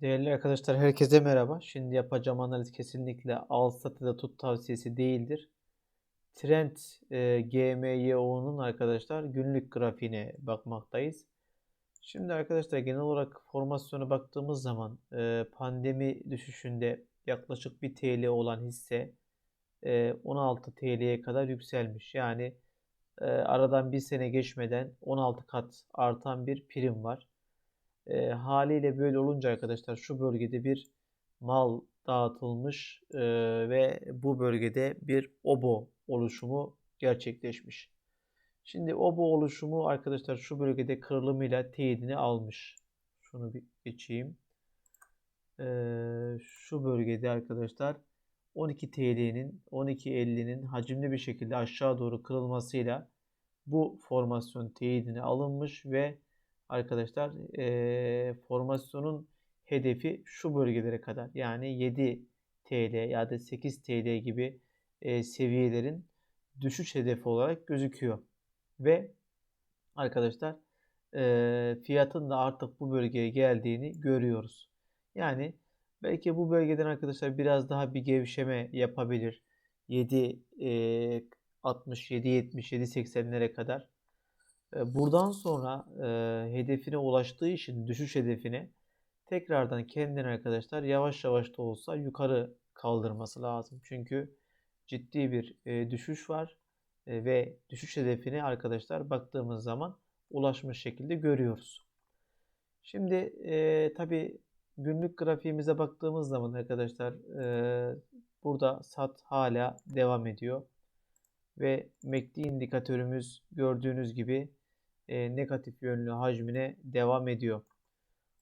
Değerli arkadaşlar herkese merhaba. Şimdi yapacağım analiz kesinlikle al sat tut tavsiyesi değildir. Trend e, GMYO'nun arkadaşlar günlük grafiğine bakmaktayız. Şimdi arkadaşlar genel olarak formasyona baktığımız zaman e, pandemi düşüşünde yaklaşık 1 TL olan hisse e, 16 TL'ye kadar yükselmiş. Yani e, aradan bir sene geçmeden 16 kat artan bir prim var. E, haliyle böyle olunca arkadaşlar şu bölgede bir mal dağıtılmış e, ve bu bölgede bir obo oluşumu gerçekleşmiş. Şimdi obo oluşumu arkadaşlar şu bölgede kırılımıyla teyidini almış. Şunu bir geçeyim. E, şu bölgede arkadaşlar 12 TL'nin 12.50'nin hacimli bir şekilde aşağı doğru kırılmasıyla bu formasyon teyidine alınmış ve arkadaşlar e, formasyonun hedefi şu bölgelere kadar yani 7 TL ya da 8 TL gibi e, seviyelerin düşüş hedefi olarak gözüküyor. Ve arkadaşlar e, fiyatın da artık bu bölgeye geldiğini görüyoruz. Yani belki bu bölgeden arkadaşlar biraz daha bir gevşeme yapabilir. 7 e, 60 7 70 7 80'lere kadar Buradan sonra e, hedefine ulaştığı için düşüş hedefine tekrardan kendini arkadaşlar yavaş yavaş da olsa yukarı kaldırması lazım. Çünkü ciddi bir e, düşüş var e, ve düşüş hedefine arkadaşlar baktığımız zaman ulaşmış şekilde görüyoruz. Şimdi e, tabi günlük grafiğimize baktığımız zaman arkadaşlar e, burada sat hala devam ediyor ve MACD indikatörümüz gördüğünüz gibi e, negatif yönlü hacmine devam ediyor.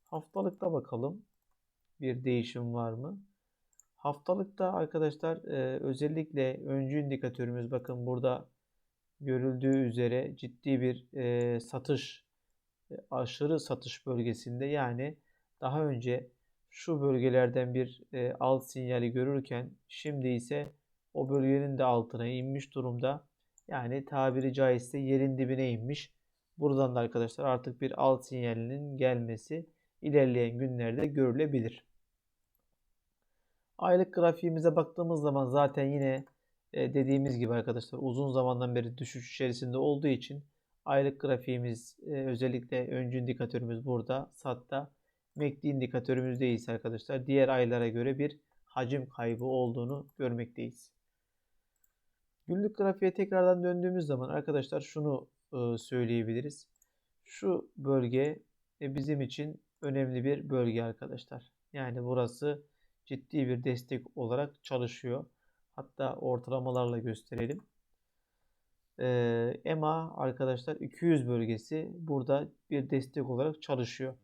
Haftalıkta bakalım bir değişim var mı? Haftalıkta arkadaşlar e, özellikle öncü indikatörümüz bakın burada görüldüğü üzere ciddi bir e, satış e, aşırı satış bölgesinde yani daha önce şu bölgelerden bir e, alt sinyali görürken şimdi ise o bölgenin de altına inmiş durumda. Yani tabiri caizse yerin dibine inmiş. Buradan da arkadaşlar artık bir alt sinyalinin gelmesi ilerleyen günlerde görülebilir. Aylık grafiğimize baktığımız zaman zaten yine e, dediğimiz gibi arkadaşlar uzun zamandan beri düşüş içerisinde olduğu için aylık grafiğimiz e, özellikle öncü indikatörümüz burada SAT'ta MACD indikatörümüz değilse arkadaşlar diğer aylara göre bir hacim kaybı olduğunu görmekteyiz. Günlük grafiğe tekrardan döndüğümüz zaman arkadaşlar şunu söyleyebiliriz. Şu bölge e, bizim için önemli bir bölge arkadaşlar. Yani burası ciddi bir destek olarak çalışıyor. Hatta ortalamalarla gösterelim. EMA arkadaşlar 200 bölgesi burada bir destek olarak çalışıyor.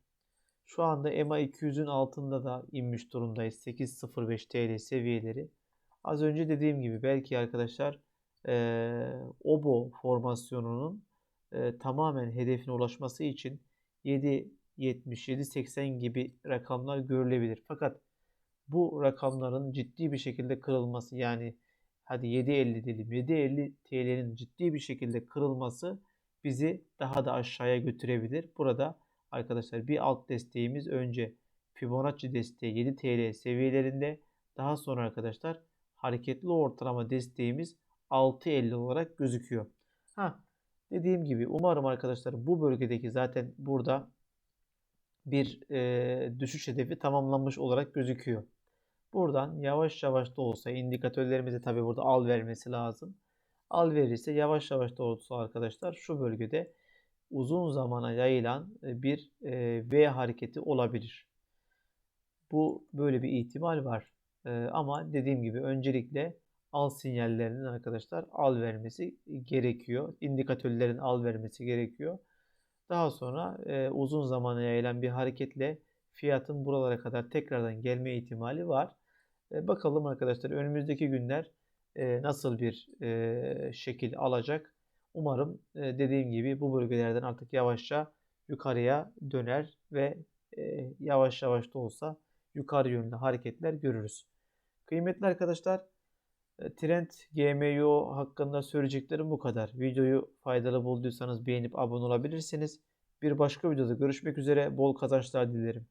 Şu anda EMA 200'ün altında da inmiş durumdayız. 8.05 TL seviyeleri. Az önce dediğim gibi belki arkadaşlar OBO formasyonunun e, tamamen hedefine ulaşması için 7 70 80 gibi rakamlar görülebilir. Fakat bu rakamların ciddi bir şekilde kırılması yani hadi 7.50 diyelim 7.50 TL'nin ciddi bir şekilde kırılması bizi daha da aşağıya götürebilir. Burada arkadaşlar bir alt desteğimiz önce Fibonacci desteği 7 TL seviyelerinde daha sonra arkadaşlar hareketli ortalama desteğimiz 6.50 olarak gözüküyor. Ha Dediğim gibi umarım arkadaşlar bu bölgedeki zaten burada bir e, düşüş hedefi tamamlanmış olarak gözüküyor. Buradan yavaş yavaş da olsa indikatörlerimize tabi burada al vermesi lazım. Al verirse yavaş yavaş da olsa arkadaşlar şu bölgede uzun zamana yayılan e, bir e, V hareketi olabilir. Bu böyle bir ihtimal var. E, ama dediğim gibi öncelikle al sinyallerinin arkadaşlar al vermesi gerekiyor. İndikatörlerin al vermesi gerekiyor. Daha sonra e, uzun zamana yayılan bir hareketle fiyatın buralara kadar tekrardan gelme ihtimali var. E, bakalım arkadaşlar önümüzdeki günler e, nasıl bir e, şekil alacak. Umarım e, dediğim gibi bu bölgelerden artık yavaşça yukarıya döner ve e, yavaş yavaş da olsa yukarı yönlü hareketler görürüz. Kıymetli arkadaşlar Trend GMO hakkında söyleyeceklerim bu kadar. Videoyu faydalı bulduysanız beğenip abone olabilirsiniz. Bir başka videoda görüşmek üzere. Bol kazançlar dilerim.